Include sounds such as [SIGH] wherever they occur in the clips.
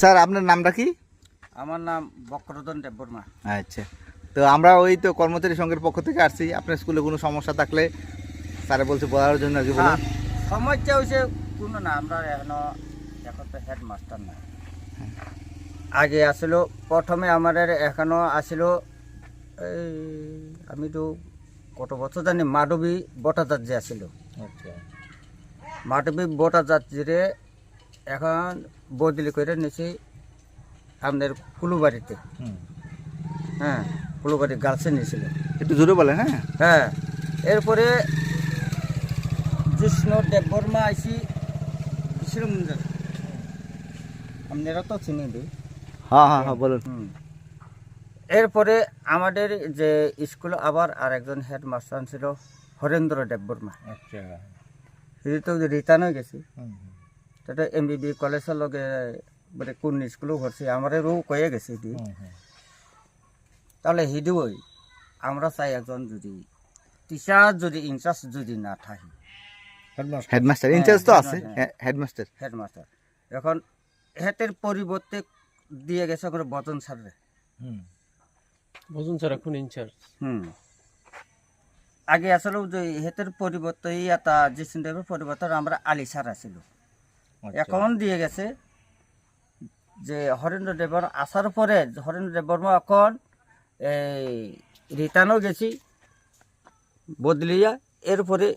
Sir আপনার নামটা কি? আমার নাম বক্রধন দেববর্মা। আচ্ছা। তো আমরা ওই তো কর্মচারী সংঘের পক্ষ থেকে আসছি। আপনার স্কুলে কোনো সমস্যা থাকলে স্যারে বলছে বলার জন্য আর কি বলুন। হ্যাঁ, সমস্যা হয়েছে কোনো না আমরা এখনও এখন তো হেডমাস্টার না। আগে আসলো প্রথমে আমাদের এখনও আসলো এই আমি তো কত বছর জানি মাধবী বটাজাত যে আসলো। আচ্ছা। মাধবী যে এখন বদলি করে নিয়েছি আমাদের কুলুবাড়িতে হ্যাঁ কুলুবাড়ি গার্লসে নিয়েছিল। একটু জোরে বলেন হ্যাঁ। হ্যাঁ এরপরে কৃষ্ণ দেববর্মা আইসি শ্রীমন্দির আপনারা তো চিনি দিই হ্যাঁ হ্যাঁ হ্যাঁ বলুন। হুম। এরপরে আমাদের যে স্কুলে আবার আর একজন হেডমাস্টার ছিল হরেন্দ্র দেববর্মা। আচ্ছা। তো রিটার্ন হয়ে গেছি। সেটা এম বি বি কলেজের লগে মানে কোন স্কুলেও ভরছি আমারও কয়ে গেছে দি তাহলে হিদিওই আমরা চাই একজন যদি টিচার যদি ইনচার্জ যদি না থাকে হেডমাস্টার ইনচার্জ তো আছে। হেডমাস্টার হেডমাস্টার এখন হেতের পরিবর্তে দিয়ে গেছে করে বচন স্যারে ভোজন স্যার এখন ইনচার্জ হুম। আগে আসলে যে হেতের পরিবর্তে এটা দেবের পরিবর্তে আমরা আলি স্যার আছিল এখন দিয়ে গেছে যে হরেন্দ্র দেবর আসার পরে হরেন্দ্র দেববর্মা এখন এই রিটার্নও গেছি বদলিয়া এরপরে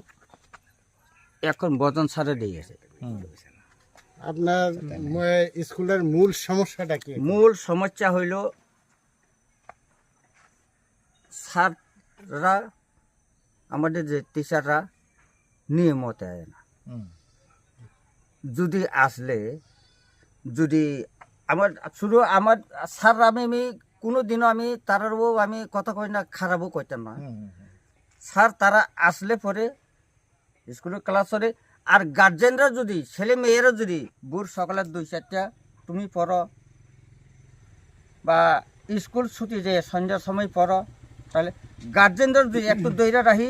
এখন বচন স্যারে দিয়ে গেছে। আপনার স্কুলের মূল সমস্যাটা কি? মূল সমস্যা হইল স্যাররা আমাদের যে টিচাররা নিয়মত আয় না। যদি আসলে যদি আমার শুধু আমার স্যার আমি আমি কোনো দিনও আমি তারারও আমি কথা কই না খারাপও কইতাম না। স্যার তারা আসলে পরে স্কুলের ক্লাস করে আর গার্জেনরা যদি ছেলে মেয়েরা যদি বুড় সকালের দুই চারটা তুমি পড়ো বা স্কুল ছুটি যে সন্ধ্যার সময় পড়ো তাহলে গার্জেনরা যদি একটু দৈরা রাখি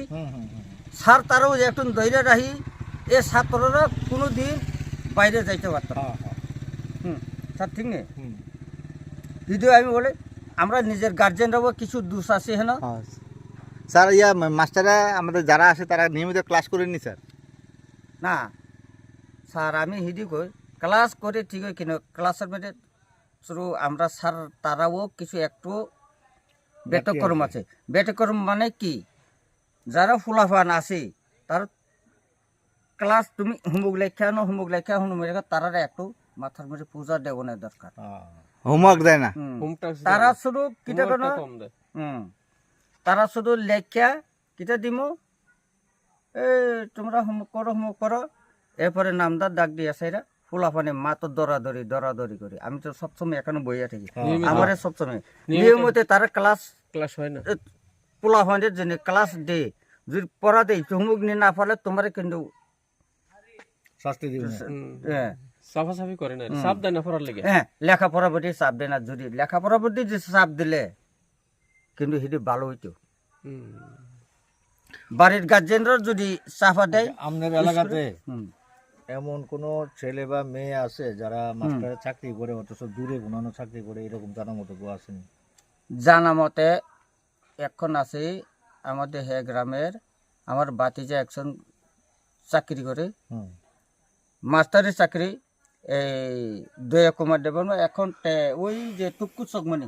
স্যার তারাও যে একটু দৈরা রাখি এ ছাত্ররা কোনো দিন বাইরে যাইতে পারত না হুম স্যার ঠিক নেই? যদিও আমি বলে আমরা নিজের গার্জেনরাও কিছু দোষ আছে হেন? হ্যাঁ স্যার। ইয়া মাস্টাররা আমাদের যারা আসে তারা নিয়মিত ক্লাস করেননি স্যার? না। স্যার আমি হিদি কই ক্লাস করে ঠিক হয় কিন্তু ক্লাসের মধ্যে শুরু আমরা স্যার তারাও কিছু একটু ব্যতক্রম আছে। ব্যতক্রম মানে কি? যারা ফুলাফান আছে তার ক্লাস তুমি হুমুক লেখা ন হুমুক লেখা হুমুক লেখা তারা একটু মাথার মধ্যে পূজা দেওয়ানের দরকার। হোমওয়ার্ক দেয় না। তারা শুধু কিটা কেন দেয়। তারা শুধু লেখা কিটা দিমু? এ তোমরা হোমওয়ার্ক করো হোমওয়ার্ক করো। এরপরে নামদার ডাক দিয়ে সেরা ফুলাফানে মা তো দরাদরি দরাদরি করে। আমি তো সবসময় এখনও বইয়া থাকি। আমার সবসময়। নিয়মিত। নিয়মিত তারা ক্লাস ক্লাস হয় না। পোলাফানের জন্য ক্লাস দে। যদি পড়া দেই চুমুক নিয়ে না পারলে তোমার কিন্তু শাস্তি দিবেন হ্যাঁ, সাফাসাফি করে না সাপ দেয় না পড়ার লেগে। হ্যাঁ লেখাপড়ার প্রতি চাপ দেয় না যদি লেখাপড়ার প্রতি যে চাপ দিলে কিন্তু সেটি ভালো হইতো। হুম। বাড়ির গার্জেনরা যদি চাপা দেয় আপনার এলাকাতে এমন কোন ছেলে বা মেয়ে আছে যারা মাস্টারের চাকরি করে অথচ দূরে গুণানো চাকরি করে এরকম জানার মতো কেউ আসেনি জানা মতে এখন আছে আমাদের হে গ্রামের আমার বাতিজা একজন চাকরি করে। হুম। মাস্টারের চাকরি এই দয়া কুমার দেবন এখন ওই যে টুকু চকমনি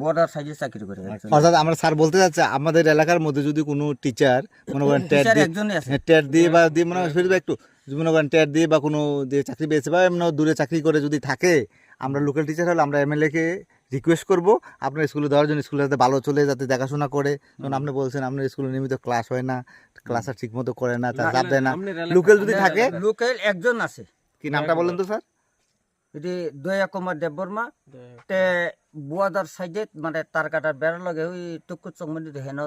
বর্ডার সাইজে চাকরি করে অর্থাৎ আমরা স্যার বলতে চাচ্ছি আমাদের এলাকার মধ্যে যদি কোনো টিচার মনে করেন ট্যাট দিয়ে একজনই আছে। ট্যাট দিয়ে বা দিয়ে মনে হয়। একটু মনে করেন ট্যাট দিয়ে বা কোনো দিয়ে চাকরি পেয়েছে বা এমন দূরে চাকরি করে যদি থাকে আমরা লোকাল টিচার হলে আমরা এমএলএ কে রিকোয়েস্ট করব। আপনার স্কুলে দেওয়ার জন্য স্কুলে যাতে ভালো চলে যাতে দেখাশোনা করে। যেমন আপনি বলছেন আপনার স্কুলে নিয়মিত ক্লাস হয় না ক্লাস আর ঠিক মতো করে না তার চাপ দেয় না। লোকাল যদি থাকে লোকাল একজন আছে। কি নামটা বলেন তো স্যার? এটি দয়া কুমার দেববর্মা। তে বুয়াদার সাইডে মানে তার কাটার বেড়ার লগে ওই টুকু চকমনি হেন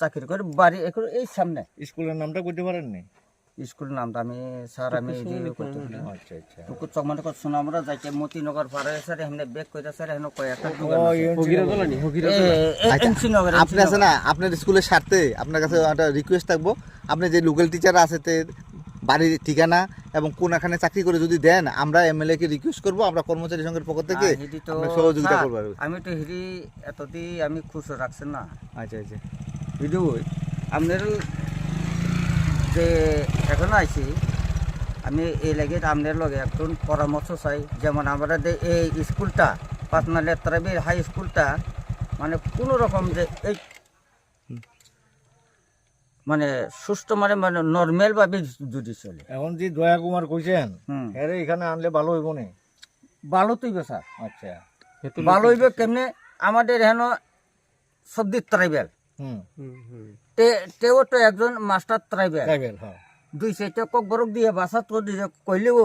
চাকরি করে বাড়ি এখন এই সামনে। স্কুলের নামটা করতে পারেননি? স্কুলের নামটা আমি স্যার আমি করতে পারি না। আচ্ছা আচ্ছা। চকমনি কত সোনামরা যাইতে মতিনগর পারে স্যার এখানে বেগ কইরা স্যার এখানে কয়েকটা দোকান আছে। আচ্ছা, আপনি আছে না আপনার স্কুলের স্বার্থে আপনার কাছে একটা রিকোয়েস্ট থাকব। আপনি যে লোকাল টিচার আছে তে বাড়ির ঠিকানা এবং কোন এখানে চাকরি করে যদি দেন আমরা এমএলএ কে রিকোয়েস্ট করব আমরা কর্মচারী সংঘের পক্ষ থেকে আমরা সহযোগিতা করব আমি তো হিডি এতদি আমি খুশ রাখছেন না। আচ্ছা আচ্ছা। হিডি আপনার যে এখন আইছি আমি এই লাগে আপনার লগে একজন পরামর্শ চাই। যেমন আমরা যে এই স্কুলটা পাটনা লেত্রাবির হাই স্কুলটা মানে কোনো রকম যে এই মানে সুস্থ মানে মানে নর্মাল ভাবে যদি চলে। এখন যে দয়া কুমার কইছেন হুম। এখানে আনলে ভালো হইব নি? ভালো তুইবে স্যার। আচ্ছা। ভালো হইবে কেমনে? আমাদের হেন সবদিক ট্রাইবেল হুম। তেও তো একজন মাস্টার ট্রাইবেল হ্যাঁ। দুই সাইডে কক বরক দিয়ে বাসা তো দিয়ে কইলেও।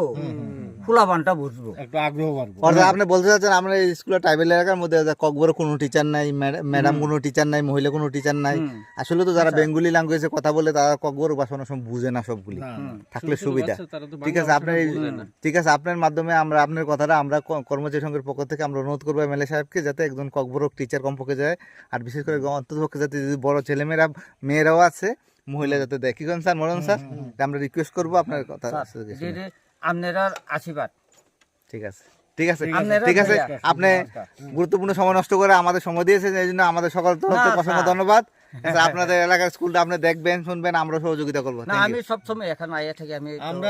ফুলা বানটা বুঝব। একটু আগ্রহ বাড়বো। অর্থাৎ আপনি বলতে চাচ্ছেন আমরা এই স্কুলে ট্রাইবেল এলাকার মধ্যে ককবর কোনো টিচার নাই ম্যাডাম কোনো টিচার নাই মহিলা কোনো টিচার নাই। আসলে তো যারা বেঙ্গলি ল্যাঙ্গুয়েজে কথা বলে তারা ককবর অনেক সময় বুঝে না সবগুলি। থাকলে সুবিধা। ঠিক আছে আপনার। ঠিক আছে আপনার মাধ্যমে আমরা আপনার কথাটা আমরা কর্মচারী সংঘের পক্ষ থেকে আমরা অনুরোধ করব এমএলএ সাহেবকে যাতে একজন ককবরক টিচার কমপক্ষে যায় আর বিশেষ করে অন্ততপক্ষে যাতে যদি বড় ছেলেমেয়েরা মেয়েরাও আছে মহিলা যাতে দেয় কি করেন স্যার মরণ স্যার? আমরা রিকোয়েস্ট করব আপনার কথা আপনার আশীর্বাদ। ঠিক আছে। ঠিক আছে আপনারা ঠিক আছে। আপনি গুরুত্বপূর্ণ সময় নষ্ট করে আমাদের সময় দিয়েছেন এই জন্য আমাদের সকল তরফ অসংখ্য ধন্যবাদ। [LAUGHS] আপনাদের এলাকার স্কুলটা আপনি দেখবেন শুনবেন আমরা সহযোগিতা করব। না আমি সবসময় এখন আইয়া থাকি আমি আমরা